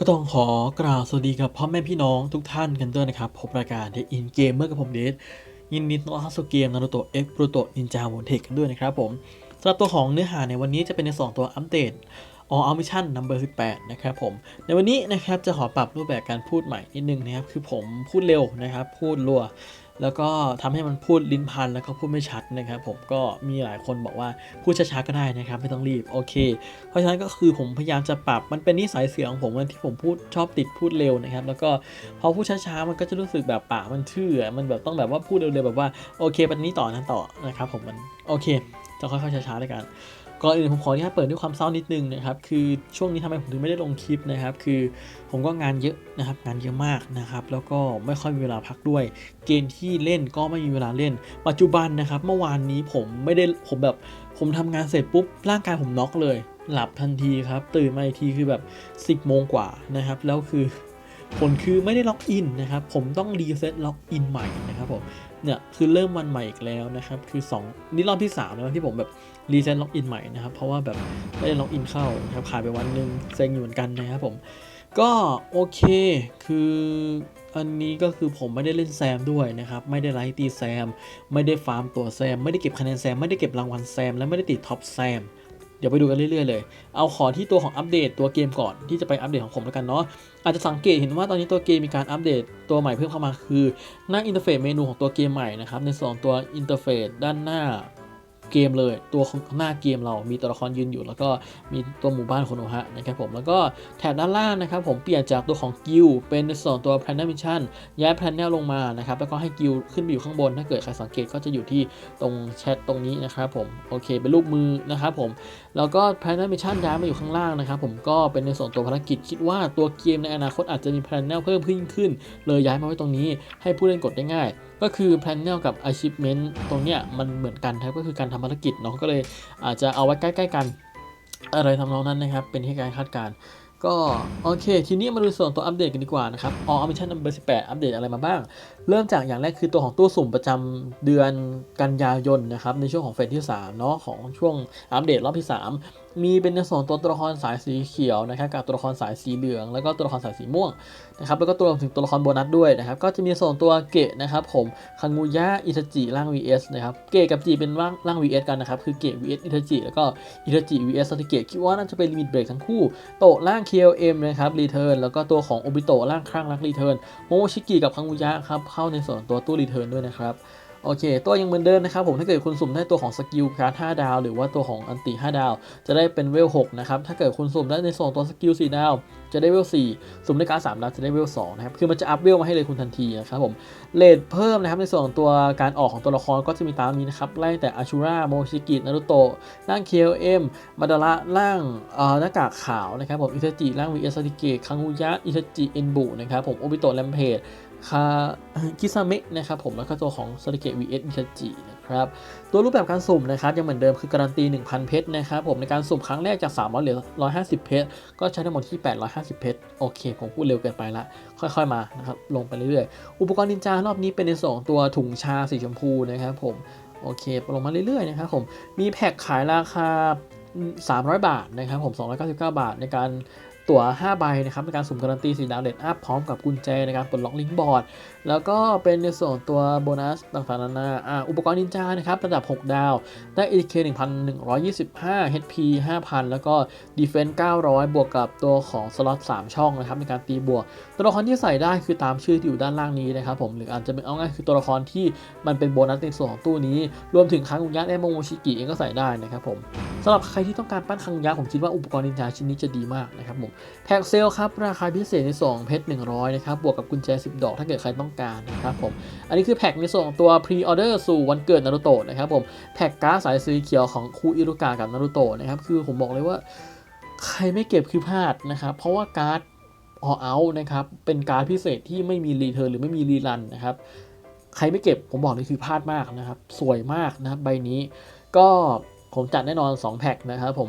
ก็ต้องขอกล่าวสวัสดีกับพ่อแม่พี่น้องทุกท่านกันด้วยนะครับ พบรายการเดอินเกมเมื่อกับผมเดชยินดีต้อนรับสู่เกมนารูโตะเอ็กซ์ u ูโตะนินจาวนเทคกันด้วยนะครับผมสำหรับตัวของเนื้อหาในวันนี้จะเป็นใน 2 ตัวอัปเดต All Out Mission Number 18 นะครับผม ในวันนี้นะครับจะขอปรับรูปแบบการพูดใหม่นิดนึงนะครับ คือผมพูดเร็วนะครับ พูดรัว แล้วก็ทำให้มันพูดลิ้นพันแล้วก็พูดไม่ชัดนะครับผมก็มีหลายคนบอกว่าพูดช้าๆก็ได้นะครับไม่ต้องรีบโอเค เพราะฉะนั้นก็คือผมพยายามจะปรับมันเป็นนิสัยเสียงของผมที่ผมพูดชอบติดพูดเร็วนะครับแล้วก็พอพูดช้าๆมันก็จะรู้สึกแบบปากมันชื่อมันแบบต้องแบบว่าพูดเร็วๆแบบว่าโอเคปันนี้ต่อนั้นต่อนะครับผมมันโอเคจะค่อยๆช้าๆเลยกัน ก่อนอื่นผมขออนุญาตเปิดด้วยความเศร้านิดนึงนะครับคือช่วงนี้ทำไมผมถึงไม่ได้ลงคลิปนะครับ คือผมก็งานเยอะนะครับงานเยอะมากนะครับ แล้วก็ไม่ค่อยมีเวลาพักด้วย เกมที่เล่นก็ไม่มีเวลาเล่น ปัจจุบันนะครับ เมื่อวานนี้ผมไม่ได้ผมแบบผมทำงานเสร็จปุ๊บร่างกายผมน็อกเลย หลับทันทีครับ ตื่นมาอีกทีคือแบบ 10โมงกว่านะครับแล้วคือผลคือไม่ได้ล็อกอินนะครับ ผมต้องรีเซ็ตล็อกอินใหม่นะครับผมเนี่ยคือเริ่มวันใหม่อีกแล้วนะครับ คือ 2 นี่รอบที่3แล้วที่ผมแบบ รีเซ็ตล็อกอินใหม่นะครับ เพราะว่าแบบไม่ได้ล็อกอินเข้านะครับขาดไปวันหนึ่งเซ็งอยู่เหมือนกันนะครับผม ก็โอเคคืออันนี้ก็คือผมไม่ได้เล่นแซมด้วยนะครับ ไม่ได้ไลท์ตีแซม ไม่ได้ฟาร์มตัวแซม ไม่ได้เก็บคะแนนแซม ไม่ได้เก็บรางวัลแซม และไม่ได้ติดท็อปแซม เดี๋ยวไปดูกันเรื่อยๆเลย เอาขอที่ตัวของอัปเดตตัวเกมก่อนที่จะไปอัปเดตของผมแล้วกันเนาะ อาจจะสังเกตเห็นว่าตอนนี้ตัวเกมมีการอัปเดตตัวใหม่เพิ่มเข้ามาคือ หน้าอินเทอร์เฟซเมนูของตัวเกมใหม่นะครับ ในส่วนของตัวอินเทอร์เฟซด้านหน้า เกมเลย ตัวหน้าเกมเรามีตัวละครยืนอยู่ แล้วก็มีตัวหมู่บ้านคนโอฮะนะครับผมแล้วก็แถบด้านล่างนะครับผมเปลี่ยนจากตัวของกิลเป็นในส่วนตัว p l a n e t Mission ย้าย p l a n e t ลงมานะครับแล้วก็ให้กิลขึ้นไปอยู่ข้างบน ถ้าเกิดใครสังเกตก็จะอยู่ที่ตรงแชทตรงนี้นะครับผมโอเคเป็นรูปมือนะครับผมแล้วก็ p l a n e t Mission ย้ายมาอยู่ข้างล่างนะครับผมก็เป็นในส่วนตัวภารกิจคิดว่าตัวเกมในอนาคตอาจจะมี p l a n e t เพิ่มขึ้นขึ้น เลยย้ายมาไว้ตรงนี้ให้ผู้เล่นกดได้ง่ายก็คือ p l a n e t กับ Achievement ตรงเนี้ยมันเหมือนกันครับก็คือการทำภารกิจเนาะก็เลยอาจจะเอาไว้ใกล้ ๆ กัน อะไรทำนองนั้นนะครับ เป็นที่การคาดการณ์ก็โอเค ทีนี้มาดูส่วนตัวอัปเดตกันดีกว่านะครับออมิชั่นนัมเบอร์18อัปเดตอะไรมาบ้าง เริ่มจากอย่างแรกคือตัวของตู้สุ่มประจำเดือนกันยายนนะครับในช่วงของเฟสที่3เนาะของช่วงอัปเดตรอบที่ 3 มีเป็นในส่วนตัวตัวละครสายสีเขียวนะครับกับตัวละครสายสีเหลือง แล้วก็ตัวละครสายสีม่วงนะครับแล้วก็ตัวรวมถึงตัวละครโบนัสด้วยนะครับก็จะมีส่วนตัวเกะนะครับผมคังูยะอิทาจิร่าง vs นะครับเกะกับจีเป็นร่างร่าง vs กันนะครับคือเกะ vs อิทาจิแล้วก็อิทาจิ vs ซาติเกะคิดว่าน่าจะเป็นลิมิตเบรกทั้งคู่โตะร่าง KLM นะครับรีเทิร์นแล้วก็ตัวของโอบิโตะร่างคลั่งรักรีเทิร์นโมโมชิกิกับคังงูยะครับเข้าในส่วนตัวตู้รีเทิร์นด้วยนะครับ โอเค ตัวยังเหมือนเดิมนะครับผมถ้าเกิดคุณสุ่มได้ตัวของสกิลการ์ด5ดาว หรือว่าตัวของอันติ5ดาว จะได้เป็นเวล6นะครับถ้าเกิดคุณสุ่มได้ในส่วนตัวสกิล4ดาว จะได้เวล4สุ่มได้การ์ด3ดาวจะได้เวล2นะครับคือมันจะอัพเวลมาให้เลยคุณทันทีนะครับผมเลทเพิ่มนะครับในส่วนตัวการออกของตัวละครก็จะมีตามนี้นะครับไล่แต่อาชูราโมชิกินารุโตะร่าง KLM มาดาระร่างเอ่อหน้ากากขาวนะครับผมอิทาจิร่างวีเอสติเกะคังฮุยะอิทาจิเอ็นบุนะครับผมโอบิโตะแลมเพจ คาคิซาเมะนะครับผมแล้วก็ตัวของซาริเกะ vs อิทาจินะครับตัวรูปแบบการสุ่มนะครับยังเหมือนเดิมคือการันตี 1,000 เพชรนะครับผมในการสุ่มครั้งแรกจาก 300เหลือ 150 เพชรก็ใช้ทั้งหมดที่ 850 เพชรโอเค ผมพูดเร็วเกินไปละ ค่อยๆมานะครับลงไปเรื่อยๆ อุปกรณ์นินจารอบนี้เป็นในส่วนของตัวถุงชาสีชมพูนะครับผมโอเคลงมาเรื่อยๆนะครับผมมีแพ็คขายราคา 300 บาทนะครับผม 299 บาทในการ ตั๋ว 5 ใบนะครับในการสุ่มการันตี4ดาวเลทอัพพร้อมกับกุญแจในการปลดล็อกลิงก์บอร์ด แล้วก็เป็นในส่วนตัวโบนัสต่างๆนานาอุปกรณ์นินจานะครับระดับ 6 ดาว ได้ AK 1125 HP 5,000 แล้วก็ Defense 900 บวกกับตัวของสล็อต 3 ช่องนะครับในการตีบวก ตัวละครที่ใส่ได้คือตามชื่อที่อยู่ด้านล่างนี้นะครับผมหรืออาจจะเป็นเอาง่ายคือตัวละครที่มันเป็นโบนัสในส่วนของตู้นี้ รวมถึงคังอุยะและโมโมชิกิเองก็ใส่ได้นะครับผมสำหรับใครที่ต้องการปั้นคังอุยะผมคิดว่าอุปกรณ์นินจาชิ้นนี้จะดีมากนะครับผมแท็กเซลครับ ราคาพิเศษในส่วนของเพชร 100 นะครับ บวกกับกุญแจ 10 ดอกถ้าเกิดใครต้องการนะครับผม อันนี้คือแพ็กในส่วนของตัวพรีออเดอร์สู่วันเกิดนารูโตะนะครับผมแพ็กการ์ดสายสีเขียวของคูอิรุกะกับนารูโตะนะครับ คือผมบอกเลยว่าใครไม่เก็บคือพลาดนะครับ เพราะว่าการ์ดออเอานะครับ เป็นการ์ดพิเศษที่ไม่มีรีเทิร์นหรือไม่มีรีรันนะครับ ใครไม่เก็บผมบอกเลยคือพลาดมากนะครับ สวยมากนะครับใบนี้ ก็ผมจัดแน่นอน 2 แพ็กนะครับผม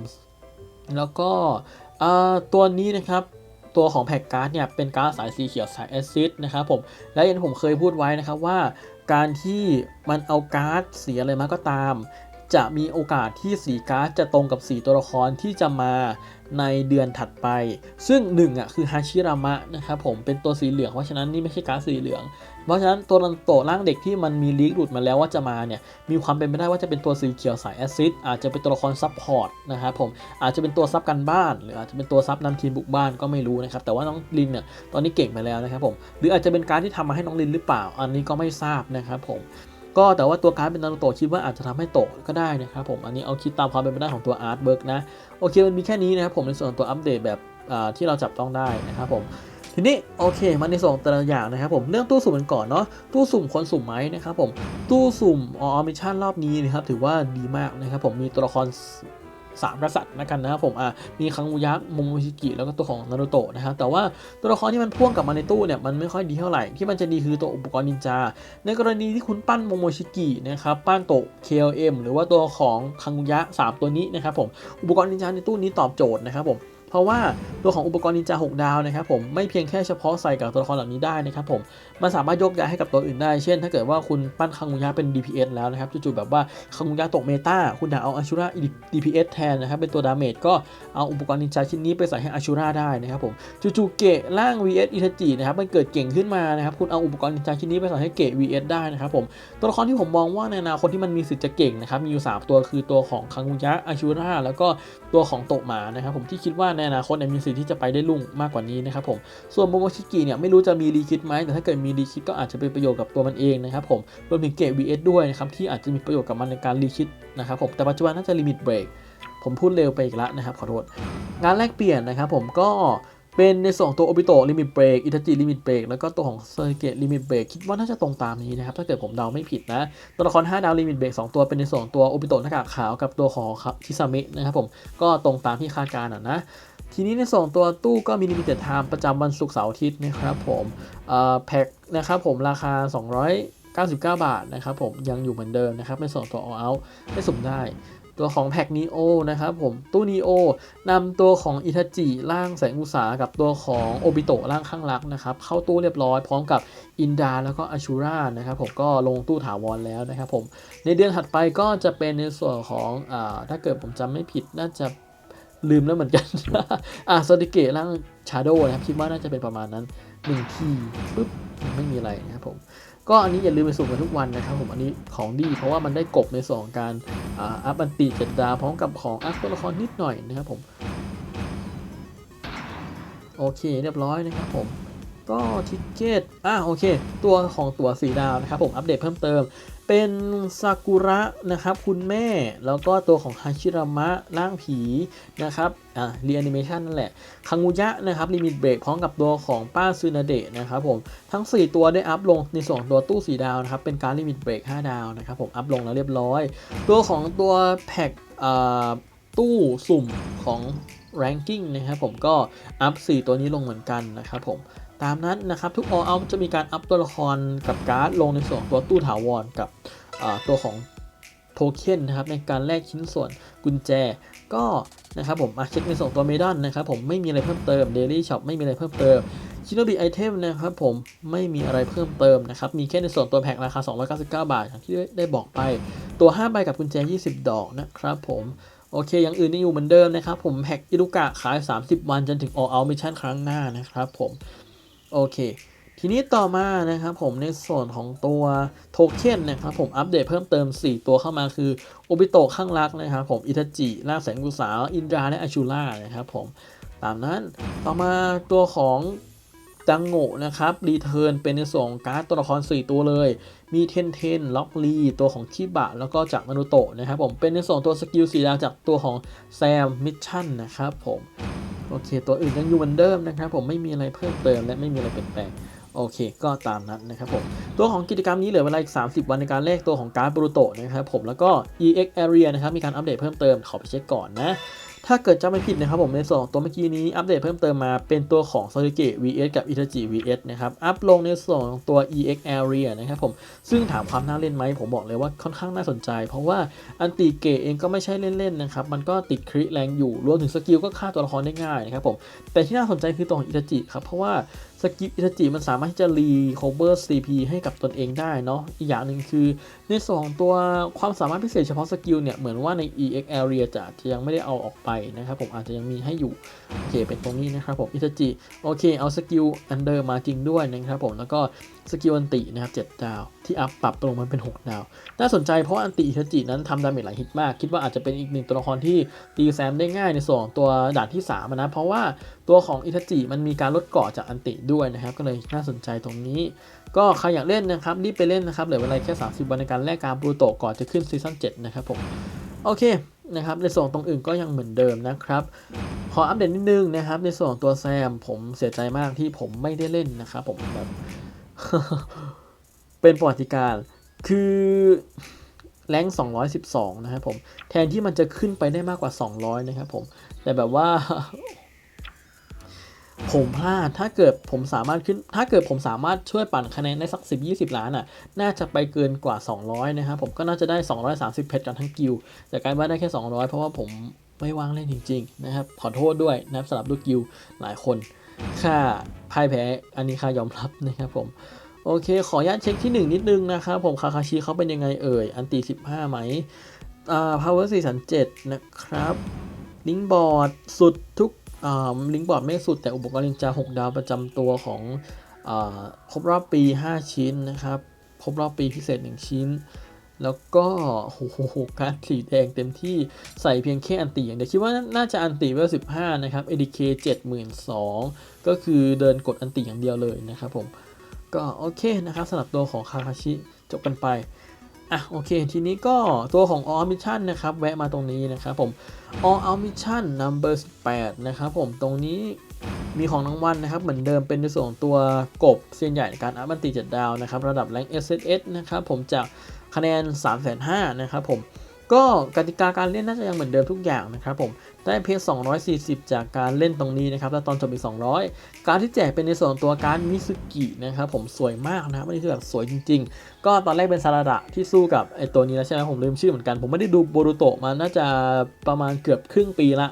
แล้วก็ ตัวนี้นะครับตัวของแพ็กการ์ดเนี่ยเป็นการ์ดสายสีเขียวสายแอซิดนะครับผมและอย่างที่ผมเคยพูดไว้นะครับว่า การที่มันเอาการ์ดสีอะไรมาก็ตาม จะมีโอกาสที่สีการ์ดจะตรงกับสีตัวละครที่จะมาในเดือนถัดไป ซึ่งหนึ่งอะคือฮาชิรามะนะครับผมเป็นตัวสีเหลืองเพราะฉะนั้นนี่ไม่ใช่การ์ดสีเหลือง เพราะฉะนั้นตัวนันโตะร่างเด็กที่มันมีลีกหลุดมาแล้วว่าจะมาเนี่ยมีความเป็นไปได้ว่าจะเป็นตัวสีเขียวสายแอซิดอาจจะเป็นตัวละครซับพอร์ตนะครับผมอาจจะเป็นตัวซับกันบ้าน หรืออาจจะเป็นตัวซับนำทีมบุกบ้านก็ไม่รู้นะครับแต่ว่าน้องลินเนี่ยตอนนี้เก่งไปแล้วนะครับผมหรืออาจจะเป็นการที่ทำมาให้น้องลินหรือเปล่า อันนี้ก็ไม่ทราบนะครับผมก็แต่ว่าตัวการ์ดเป็นนารูโตะคิดว่าอาจจะทำให้โตะก็ได้นะครับผมอันนี้เอาคิดตามความเป็นไปได้ของตัวอาร์ตเบิร์กนะโอเคมันมีแค่นี้นะครับผมในส่วนตัวอัปเดตแบบที่เราจับต้องได้นะครับผม ทีนี้โอเคมาในส่วนของแต่ละอย่างนะครับผมเรื่องตู้สุ่มกันก่อนเนาะตู้สุ่มคนสุ่มไหมนะครับผมตู้สุ่มออมิชชั่นรอบนี้นะครับถือว่าดีมากนะครับผมมีตัวละครสามกษัตริย์นะกันนะครับผมอะมีคังมูยักษ์มโมชิกิแล้วก็ตัวของนารูโตะนะครับแต่ว่าตัวละครที่มันพ่วงกลับมาในตู้เนี่ยมันไม่ค่อยดีเท่าไหร่ที่มันจะดีคือตัวอุปกรณ์นินจา ในกรณีที่คุณปั้นโมโมชิกินะครับปั้นโตะ KLM หรือว่าตัวของคังุยะ3ตัวนี้นะครับผมอุปกรณ์นินจาในตู้นี้ตอบโจทย์นะครับผม เพราะว่าตัวของอุปกรณ์นินจา6ดาวนะครับผมไม่เพียงแค่เฉพาะใส่กับตัวละครเหล่านี้ได้นะครับผม มันสามารถยกย้ายให้กับตัวอื่นได้ เช่น ถ้าเกิดว่าคุณปั้นคังุยะเป็น DPS แล้วนะครับจู่ๆแบบว่าคังุยะตกเมตาคุณอยากเอาอาชูระ DPS แทนนะครับเป็นตัวดาเมจก็เอาอุปกรณ์นินจาชิ้นนี้ไปใส่ให้อาชูระได้นะครับผมจู่ๆเกะร่าง VS อิทาจินะครับมันเกิดเก่งขึ้นมานะครับคุณเอาอุปกรณ์นินจาชิ้นนี้ไปใส่ให้เกะ VS ได้นะครับผมตัวละครที่ผมมองว่าในอนาคตที่มันมีสิทธิ์จะเก่งนะครับมีอยู่ 3 ตัวคือตัวของคังุยะอาชูระแล้วก็ตัวของโตะหมานะครับผมที่คิดว่าในอนาคตเนี่ยมีสิทธิ์ที่จะไปได้ลุ่งมากกว่านี้นะครับผมส่วนโมโมชิกิเนี่ยไม่รู้จะมีรีคิดไหมแต่ถ้าเกิดมีรีคิดก็อาจจะเป็นประโยชน์กับตัวมันเองนะครับผมรวมถึงเกต VS ด้วยนะครับที่อาจจะมีประโยชน์กับมันในการรีคิดนะครับผมแต่ปัจจุบันน่าจะลิมิตเบรกผมพูดเร็วไปอีกแล้วนะครับขอโทษ งานแลกเปลี่ยนนะครับผมก็เป็นในส่วนของตัว Obito Limit Break อิตาจิ Limit Break แล้วก็ตัวของ s e r g e t Limit Break คิดว่าน่าจะตรงตามนี้นะครับ ถ้าเกิดผมเดาไม่ผิดนะ ตัวละคร 5 ดาว Limit Break 2ตัวเป็นในส่วนของตัว Obito หน้ากากขาวกับตัวของทิซามินะครับผมก็ตรงตามที่คาดการณ์นะ ทีนี้ในส่วนของตัวตู้ก็มี Limited Time ประจำวันศุกร์เสาร์อาทิตย์นะครับผมแพ็คนะครับผมราคา 299 บาทนะครับผมยังอยู่เหมือนเดิมนะครับในส่วนของตัว All Out ได้สุ่มได้ ตัวของแพ็กนีโอนะครับผมตู้นีโอนำตัวของอิทาจิร่างแสงอุตสาหกับตัวของโอบิโตะร่างข้างรักนะครับเข้าตู้เรียบร้อยพร้อมกับอินดาแล้วก็อาชูรานะครับผมก็ลงตู้ถาวรแล้วนะครับผมในเดือนถัดไปก็จะเป็นในส่วนของอถ้าเกิดผมจำไม่ผิดน่าจะ ลืมแล้วเหมือนกัน อ่าสติเกะร่างชาโดนะครับ คิดว่าน่าจะเป็นประมาณนั้น1ทีปุ๊บไม่มีอะไรนะครับผม ก็อันนี้อย่าลืมไปสุ่มกันทุกวันนะครับผม อันนี้ของดีเพราะว่ามันได้กบในส่วนของการอ่าอัพอันตีเจ็ดดาวพร้อมกับของอัพตัวละครนิดหน่อยนะครับผม โอเคเรียบร้อยนะครับผม ก็ทิกเก็ตอะโอเค ตัวของตัวสีดาวนะครับผมอัปเดตเพิ่มเติม เป็นซากุระนะครับคุณแม่ แล้วก็ตัวของฮาชิรามะร่างผีนะครับอ่ารีแอนิเมชันนั่นแหละคังุยะนะครับลิมิตเบรกพร้อมกับตัวของป้าซูนาเดะนะครับผมทั้ง 4 ตัวได้อัพลงในส่วนตัวตู้สีดาวนะครับเป็นการลิมิตเบรก5ดาวนะครับผมอัพลงแล้วเรียบร้อย ตัวของตัวแพ็กอ่าตู้สุ่มของ ranking นะครับผมก็อัพ 4 ตัวนี้ลงเหมือนกันนะครับผม ตามนั้นนะครับทุก all out จะมีการอัพตัวละครกับการ์ดลงในส่วนของตัวตู้ถาวรกับตัวของโทเค็นนะครับในการแลกชิ้นส่วนกุญแจก็นะครับผมมาเช็คในส่วนตัวเมดอนนะครับผมไม่มีอะไรเพิ่มเติม Daily Shop ไม่มีอะไรเพิ่มเติมชิโนบิไอเทมนะครับผมไม่มีอะไรเพิ่มเติมนะครับมีแค่ในส่วนตัวแพ็คราคา 299 บาทอย่างที่ได้บอกไป ตัว5ใบกับกุญแจ 20 ดอกนะครับผมโอเค อย่างอื่นยังอยู่เหมือนเดิมนะครับผมแพ็กอิรุกะขาย 30 วันจนถึง all out mission ครั้งหน้านะครับผม โอเค ทีนี้ต่อมานะครับผมในส่วนของตัวโทเค็นนะครับผมอัปเดตเพิ่มเติม 4 ตัวเข้ามาคือโอบิโตะข้างรักนะครับผมอิทาจิล่าแสงกุสาวอินดราและอาชูล่านะครับผมตามนั้นต่อมาตัวของ จังโงนะครับรีเทิร์นเป็นในส่วนของการ์ดตัวละคร 4 ตัวเลย มีเทนเทนล็อกลีตัวของคิบะ แล้วก็จากนารุโตะนะครับผมเป็นในส่วนตัวสกิลสีดาวจากตัวของแซมมิชชั่นนะครับผมโอเค ตัวอื่นยังอยู่เหมือนเดิมนะครับผมไม่มีอะไรเพิ่มเติมและไม่มีอะไรเปลี่ยนแปลงโอเค ก็ตามนั้นนะครับผม ตัวของกิจกรรมนี้เหลือเวลาอีก 30 วันในการแลกตัวของการ์ดบรูโตะนะครับผม แล้วก็ EX Area นะครับ มีการอัปเดตเพิ่มเติม ขอไปเช็คก่อนนะ ถ้าเกิดจำไม่ผิดนะครับผมในส่วนของตัวเมื่อกี้นี้อัปเดตเพิ่มเติมมาเป็นตัวของ s o l i g e VS กับ i t a g i VS นะครับ อัพลงในส่วนของตัว EX Area นะครับผมซึ่งถามความน่าเล่นไหมผมบอกเลยว่าค่อนข้างน่าสนใจ เพราะว่าอันติเกตเองก็ไม่ใช่เล่นๆนะครับ มันก็ติดคริแรงอยู่รวมถึงสกิลก็ฆ่าตัวละครได้ง่ายนะครับผมแต่ที่น่าสนใจคือตัวของ i t a g i ครับเพราะว่าสกิปอิทจิมันสามารถที่จะรีคอเวอร์ CP ให้กับตนเองได้เนาะอีกอย่างหนึ่งคือ ในส่วนของตัวความสามารถพิเศษเฉพาะสกิลเนี่ย เหมือนว่าใน EX Area จะอาจจะยังไม่ได้เอาออกไปนะครับผมอาจจะยังมีให้อยู่ โอเคเป็นตรงนี้นะครับผมอิทจิโอเคเอาสกิลอันเดอร์มาจริงด้วยนะครับผมแล้วก็ สกิลอันตินะครับ7ดาว ที่อัพปรับลงมันเป็น 6 ดาว น่าสนใจเพราะอันติอิทจินั้นทำดาเมจหลายฮิตมาก คิดว่าอาจจะเป็นอีกหนึ่งตัวละครที่ตีแซมได้ง่ายในส่วนตัวด่านที่3นะ เพราะว่าตัวของอิทจิมันมีการลดเกราะจากอันติด้วยนะครับ ก็เลยน่าสนใจตรงนี้ ก็ใครอยากเล่นนะครับรีบไปเล่นนะครับเหลือเวลาแค่ 30 วันในการแลกการบูโตก่อนจะขึ้นซีซั่น7นะครับผมโอเคนะครับในส่วนตรงอื่นก็ยังเหมือนเดิมนะครับ ขออัปเดตนิดนึงนะครับ ในส่วนตัวแซมผมเสียใจมากที่ผมไม่ได้เล่นนะครับผมแบบ เป็นประวัติการ คือแรง212 นะครับผม แทนที่มันจะขึ้นไปได้มากกว่า 200 นะครับผม แต่แบบว่า ผมพลาด ถ้าเกิดผมสามารถขึ้น ถ้าเกิดผมสามารถช่วยปั่นคะแนนได้สัก 10-20 ล้านอะ น่าจะไปเกินกว่า 200 นะครับผม ก็น่าจะได้ 230 เพชรกันทั้งกิลด์แต่กลารว่าได้แค่ 200 เพราะว่าผมไม่ว่างเล่นจริง ๆ นะครับ ขอโทษด้วยนะครับสำหรับลูกกิลหลายคน ค่าพ่ายแพ้ อันนี้ค่ายอมรับนะครับผม โอเค ขออนุญาตเช็คที่ 1 นิดนึงนะครับผม คาคาชิเขาเป็นยังไงเอ่ย อันตี 15 ไหม อ่า power 437 นะครับ ลิงบอร์ดสุดทุก อ่า ลิงบอร์ดไม่สุดแต่อุปกรณ์นินจา 6 ดาวประจำตัวของ อ่า ครบรอบปี 5 ชิ้นนะครับ ครบรอบปีพิเศษ 1 ชิ้น แล้วก็โอ้โหการดสีแดงเต็มที่ใส่เพียงแค่อันตีอย่างเดียวคิดว่าน่าจะอันตีเวล15นะครับ ADK 72,000ก็คือเดินกดอันตีอย่างเดียวเลยนะครับผม ก็โอเคนะครับสำหรับตัวของคาคาชิจบกันไปอะโอเค ทีนี้ก็ตัวของ All Mission นะครับ แวะมาตรงนี้นะครับผม All Out Mission Number 18 นะครับผมตรงนี้ มีของรางวัลนะครับ เหมือนเดิมเป็นในส่วนของตัวกบเซียนใหญ่ในการอัพบันตี7ดาวนะครับ ระดับแรง SSS นะครับ ผมจากคะแนน 3 5 0 0 0นะครับผมก็กติกาการเล่นน่าจะยังเหมือนเดิมทุกอย่างนะครับผมได้เพชร240 จากการเล่นตรงนี้นะครับแล้วตอนจบอีก 200 การที่แจกเป็นในส่วนตัวการมิซุกินะครับผมสวยมากนะครับอันนี้คือแบบสวยจริง ๆ ก็ตอนแรกเป็นซาราดะที่สู้กับไอตัวนี้แล้วใช่ไหมผมลืมชื่อเหมือนกัน ผมไม่ได้ดูโบรูโตะมาน่าจะประมาณเกือบครึ่งปีละ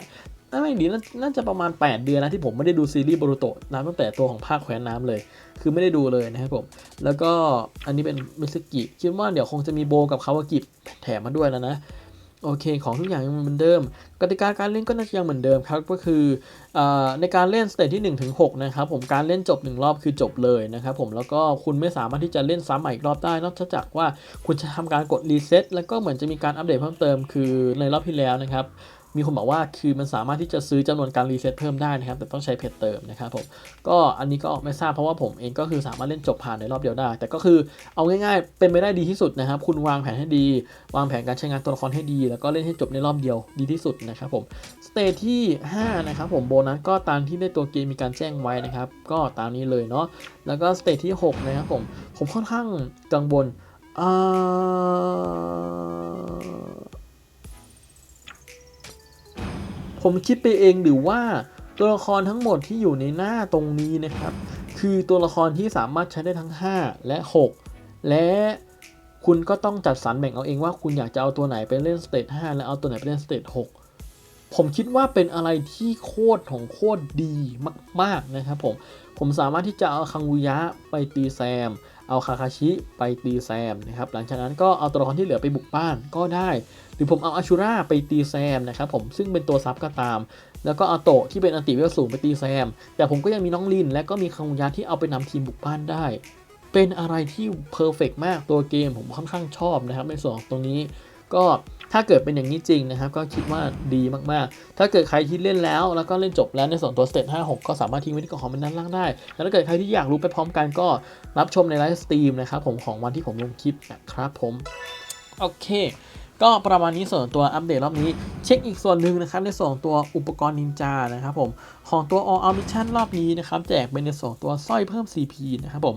น่าไม่ดีน่าน่าจะประมาณ 8 เดือนนะที่ผมไม่ได้ดูซีรีส์บรูโตะนะตั้งแต่ตัวของภาคแขวนน้ำเลย คือไม่ได้ดูเลยนะครับผม แล้วก็อันนี้เป็นมิสกิคิดว่าเดี๋ยวคงจะมีโบกับคาวากิแถมมาด้วยแล้วนะโอเค ของทุกอย่างยังเหมือนเดิม กติกาการเล่นก็น่าจะยังเหมือนเดิมครับ ก็คืออในการเล่นสเตจที่1ถึง6นะครับผม การเล่นจบ 1 รอบคือจบเลยนะครับผม แล้วก็คุณไม่สามารถที่จะเล่นซ้ำใหม่อีกรอบได้ นอกจากว่าคุณจะทำการกดรีเซ็ตแล้วก็เหมือนจะมีการอัปเดตเพิ่มเติม คือในรอบที่แล้วนะครับ มีคนบอกว่าคือมันสามารถที่จะซื้อจำนวนการรีเซ็ตเพิ่มได้นะครับ แต่ต้องใช้เพจเติมนะครับผมก็อันนี้ก็ไม่ทราบเพราะว่าผมเองก็คือสามารถเล่นจบผ่านในรอบเดียวได้ แต่ก็คือเอาง่ายๆ เป็นไปได้ดีที่สุดนะครับ คุณวางแผนให้ดี วางแผนการใช้งานตัวละครให้ดี แล้วก็เล่นให้จบในรอบเดียวดีที่สุดนะครับผมสเตจที่5นะครับผมโบนัสก็ตามที่ในตัวเกมมีการแจ้งไว้นะครับ ก็ตามนี้เลยเนาะแล้วก็สเตจที่6นะครับผมผมค่อนข้างกังวลอ่า ผมคิดไปเองหรือว่าตัวละครทั้งหมดที่อยู่ในหน้าตรงนี้นะครับ คือตัวละครที่สามารถใช้ได้ทั้ง 5 และ 6 และคุณก็ต้องจัดสรรแบ่งเอาเองว่าคุณอยากจะเอาตัวไหนไปเล่นสเตจ5และเอาตัวไหนไปเล่นสเตจ6ผมคิดว่าเป็นอะไรที่โคตรของโคตรดีมากๆนะครับผมผมสามารถที่จะเอาคังวุยะไปตีแซม เอาคาคาชิไปตีแซมนะครับหลังจากนั้นก็เอาตัวละครที่เหลือไปบุกบ้านก็ได้ หรือผมเอาอาชูราไปตีแซมนะครับผมซึ่งเป็นตัวซับก็ตาม แล้วก็เอาโตะที่เป็นอันติเวลสูงไปตีแซม แต่ผมก็ยังมีน้องลิน และก็มีคังยะที่เอาไปนำทีมบุกบ้านได้ เป็นอะไรที่เพอร์เฟกมากตัวเกมผมค่อนข้างชอบนะครับในส่วนของตรงนี้ ก็ถ้าเกิดเป็นอย่างนี้จริงนะครับ ก็คิดว่าดีมากๆ ถ้าเกิดใครที่เล่นแล้ว แล้วก็เล่นจบแล้วในส่วนตัวสเตจ56 ก็สามารถทิ้งไว้ที่กล่องคอมเมนต์ด้านล่างได้ แล้วถ้าเกิดใครที่อยากรู้ไปพร้อมกันก็รับชมในไลฟ์สตรีมนะครับผมของวันที่ผมลงคลิปนะครับผม โอเค ก็ประมาณนี้ส่วนตัวอัปเดตรอบนี้ เช็คอีกส่วนหนึ่งนะครับในส่วนของตัวอุปกรณ์นินจานะครับผมของตัว All Out Mission รอบนี้นะครับแจกเป็นในส่วนของตัวสร้อยเพิ่ม CP นะครับผม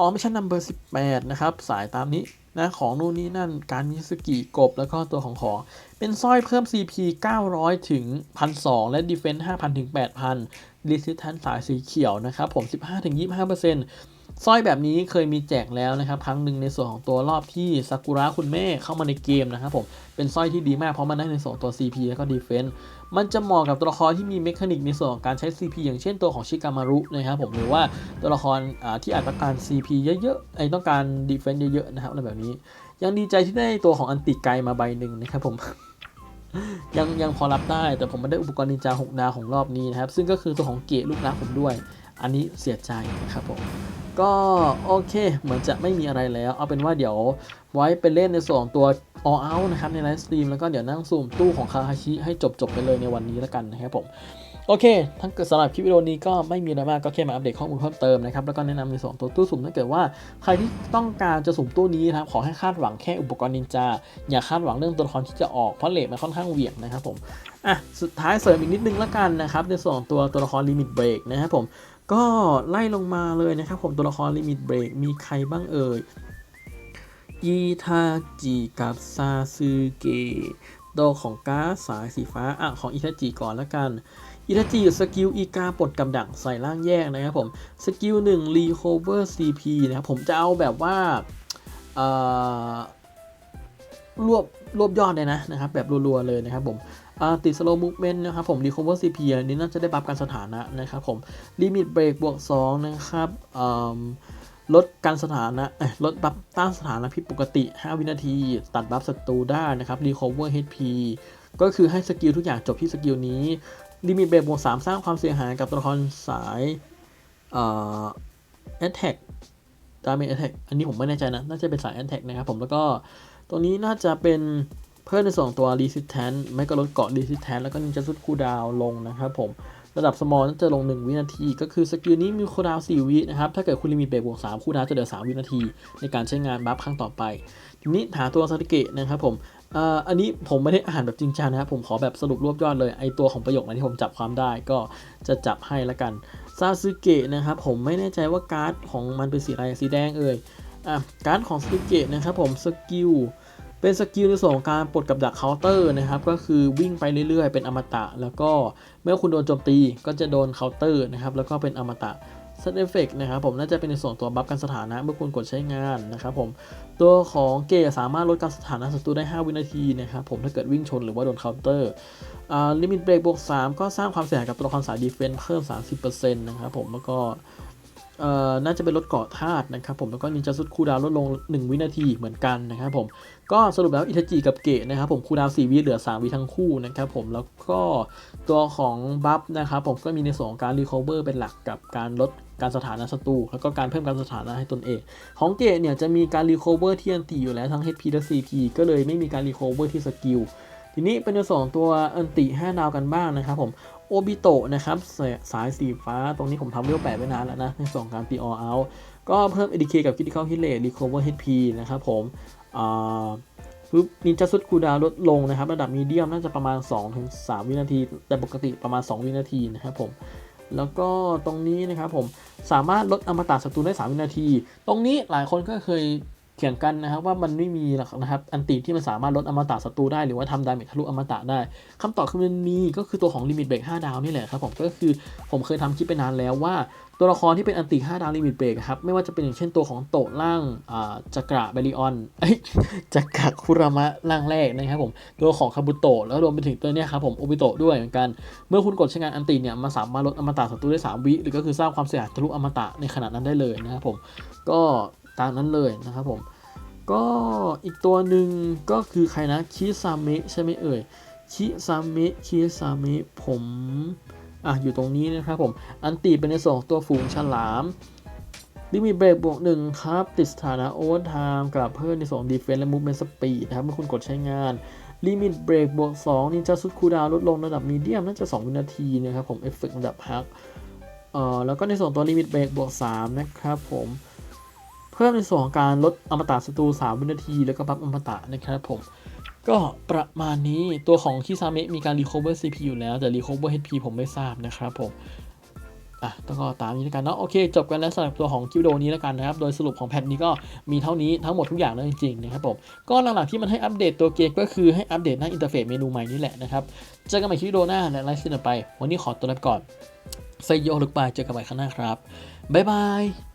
All Mission Number 18 นะครับสายตามนี้นะของนู่นนี่นั่นการมิสกิกบแล้วก็ตัวของของ เป็นสร้อยเพิ่ม CP 900 ถึง 1,200 และ Defense 5,000 ถึง 8,000 resistance สายสีเขียวนะครับผม 15-25% สร้อยแบบนี้เคยมีแจกแล้วนะครับครั้งหนึ่งในส่วนของตัวรอบที่ซากุระคุณแม่เข้ามาในเกมนะครับผมเป็นสร้อยที่ดีมากเพราะมันได้ในส่วนของตัว CP แล้วก็ Defense มันจะเหมาะกับตัวละครที่มีเมคานิกในส่วนของการใช้ CP อย่างเช่นตัวของชิกามารุนะครับผมหรือว่าตัวละครที่อาจต้องการ CP เยอะๆไอ้ต้องการ Defense เยอะๆนะครับอะไรแบบนี้ ยังดีใจที่ได้ตัวของอันติไกลมาใบหนึ่งนะครับผมยังยังพอรับได้แต่ผมไม่ได้อุปกรณ์นินจา6ดาวของรอบนี้นะครับ ซึ่งก็คือตัวของเกตลูกรักผมด้วย อันนี้เสียใจนะครับผม ก็โอเค เหมือนจะไม่มีอะไรแล้ว เอาเป็นว่าเดี๋ยวไว้ไปเล่นในส่วนของตัว all out นะครับในไลฟ์สตรีมแล้วก็เดี๋ยวนั่งซูมตู้ของคาฮาชิให้จบจบไปเลยในวันนี้แล้วกันนะครับผมโอเค ทั้งเกิดสำหรับคลิปวิดีโอนี้ก็ไม่มีอะไรมาก ก็แค่มาอัปเดตข้อมูลเพิ่มเติมนะครับ แล้วก็แนะนำในส่วนของตัวตู้สุ่มถ้าเกิดว่าใครที่ต้องการจะสุ่มตู้นี้นะครับ ขอให้คาดหวังแค่อุปกรณ์นินจา อย่าคาดหวังเรื่องตัวละครที่จะออก เพราะเลทมันค่อนข้างเหวี่ยงนะครับผม อะ สุดท้ายเสริมอีกนิดนึงละกันนะครับ ในส่วนของตัวตัวละครลิมิตเบรกนะครับผม ก็ไล่ลงมาเลยนะครับผมตัวละครลิมิตเบรกมีใครบ้างเอ่ยอีทาจิกับซาซึเกะตัวของก๊าสายสีฟ้าอะของอีทาจิก่อนละกันอีทาจิสกิลอีกาปลดกำดักใส่ร่างแยกนะครับผมสกิลหนึ่งรีโคเวอร์ซีพีนะครับผมจะเอาแบบว่าเอ่อรวบรวบยอดเลยนะนะครับแบบรัวๆเลยนะครับผม ติดสโลมูฟเมนต์นะครับผมรีโคเวอร์ซีพีอันนี้น่าจะได้บัฟการสถานะนะครับผมลิมิตเบรกบวก2นะครับลดการสถานะลดบัฟต้านสถานะผิดปกติ 5 วินาที ตัดบัฟศัตรูได้นะครับ Recover HP ก็คือให้สกิลทุกอย่างจบที่สกิลนี้ลิมิตเบรกบวก3สร้างความเสียหายกับตัวละครสายเอ่อ Attack ดาเมจ Attack อันนี้ผมไม่แน่ใจนะ น่าจะเป็นสาย Attack นะครับผมแล้วก็ตรงนี้น่าจะเป็น เพิ่มในส่วนของตัว Resistance ไม่ก็ลดเกาะ Resistance แล้วก็นินจาสุดคูดาวลงนะครับผมระดับ small น่าจะลง 1 วินาที ก็คือสกิลนี้มีคูดาว4วินะครับ ถ้าเกิดคุณลิมิตเบรกบวก3คูดาวจะเหลือ 3 วินาที ในการใช้งานบัฟครั้งต่อไป ทีนี้หาตัวซาติเกะนะครับผมอันนี้ผมไม่ได้อ่านแบบจริงจังนะครับ ผมขอแบบสรุปรวบยอดเลยไอตัวของประโยคนั้นที่ผมจับความได้ก็จะจับให้ละกันซาซึเกะนะครับผมไม่แน่ใจว่าการ์ดของมันเป็นสีอะไรสีแดงเอ่ยอะการ์ดของซาซึเกะนะครับผมสกิล เป็นสกิลในส่วนของการปลดกับดักเคาน์เตอร์นะครับก็คือวิ่งไปเรื่อยๆ เป็นอมตะ แล้วก็เมื่อคุณโดนโจมตีก็จะโดนเคาน์เตอร์นะครับแล้วก็เป็นอมตะ s เ d ฟเฟกนะครับผมน่าจะเป็นในส่วนตัวบัฟการสถานะเมื่อคุณกดใช้งานนะครับผมตัวของเกย์สามารถลดการสถานะศัตรูได้ 5 วินาทีนะครับผมถ้าเกิดวิ่งชนหรือว่าโดนเคาน์เตอร์อ่ลิมิตเบรกบวก3ก็สร้างความเสียหายกับตัวละครสายดีเฟนส์เพิ่ม 30%นะครับผมแล้วก็ เอ่อน่าจะเป็นลดเกาะธาตุนะครับผมแล้วก็นินจาสุดคูดาวลดลง 1 วินาทีเหมือนกันนะครับผมก็สรุปแล้วอิทาจิกับเกะนะครับผมคูดาว4วิเหลือ 3 วิทั้งคู่นะครับผมแล้วก็ตัวของบัฟนะครับผมก็มีในส่วนของการรีคอเวอร์เป็นหลักกับการลดการสถานะศัตรูแล้วก็การเพิ่มการสถานะให้ตนเอง ของเกะเนี่ยจะมีการรีคอเวอร์ที่อันติอยู่แล้วทั้ง HP และ CP ก็เลยไม่มีการรีคอเวอร์ที่สกิลทีนี้เป็นในส่วนของตัวอันติ 5 ดาวกันบ้างนะครับผม โอบิโตะนะครับสายสายสีฟ้าตรงนี้ผมทำเรียวแปดไว้นานแล้วนะ ในส่วนของการตี all out ก็เพิ่ม ADK กับ Critical Hit Rate Recover HP นะครับผมอ่าปุ๊บนินจาสุดคูดาวน์ลดลงนะครับ ระดับมีเดียมน่าจะประมาณ 2-3 วินาที แต่ปกติประมาณ 2 วินาทีนะครับผมแล้วก็ตรงนี้นะครับผมสามารถลดอมตะศัตรูได้ 3 วินาที ตรงนี้หลายคนก็เคย เถียงกันนะครับว่ามันไม่มีหรอกนะครับ อันติที่มันสามารถลดอมตะศัตรูได้หรือว่าทำดาเมจทะลุอมตะได้คำตอบคือมันมีก็คือตัวของลิมิตเบรก5ดาวนี่แหละครับผมก็คือผมเคยทำคลิปไปนานแล้วว่าตัวละครที่เป็นอันติ5ดาวลิมิตเบรกครับไม่ว่าจะเป็นอย่างเช่นตัวของโตะล่างจักระเบริออนเอ้ยจักระคุรามะร่างแรกนะครับผมตัวของคาบุโตะแล้วรวมไปถึงตัวเนี้ยครับผมโอบิโตะด้วยเหมือนกัน เมื่อคุณกดใช้งานอันติเนี่ยมันสามารถลดอมตะศัตรูได้ 3 วิหรือก็คือสร้างความเสียหายทะลุอมตะในขนาดนั้นได้เลยนะครับผมก็ ตามนั้นเลยนะครับผม ก็อีกตัวหนึ่งก็คือใครนะคิซามะใช่ไหมเอ่ยคิซามะคิซามะผมอะอยู่ตรงนี้นะครับผม อันตีเป็นในส่วนของตัวฝูงฉลามลิมิตเบรกบวกหนึ่งครับ ติดสถานะโอเวอร์ไทม์กับเพิ่มในส่วนดีเฟนส์และมูฟเมนต์สปีดนะครับเมื่อคุณกดใช้งานลิมิตเบรกบวก2นินจาสุดคูดาวน์ลดลงระดับมีเดียมน่าจะ 2 วินาทีนะครับผมเอฟเฟกต์ระดับฮักเอ่อแล้วก็ในส่วนตัวลิมิตเบรกบวก3นะครับผม เพิ่มในส่วนของการลดอมตะศัตรู3วินาที แล้วก็บัฟอมตะนะครับผม ก็ประมาณนี้ตัวของคิซาเมะมีการ recover CP อยู่แล้ว แต่ recover HP ผมไม่ทราบนะครับผมอะต้องก็ตามนี้แล้วกันเนาะโอเค จบกันแล้วสำหรับตัวของคิวโดนี้แล้วกันนะครับ โดยสรุปของแพทนี้ก็มีเท่านี้ทั้งหมดทุกอย่างแล้วจริงๆนะครับผม ก็หลักๆที่มันให้อัปเดตตัวเกมก็คือให้อัปเดตหน้าอินเทอร์เฟซเมนูใหม่นี่แหละนะครับ เจอกันใหม่คิวิดีโอหน้าและไลฟ์สดต่อไป วันนี้ขอตัวลาไปก่อนไซโยหรือไปเจอกันใหม่ครั้งหน้าครับบ๊ายบาย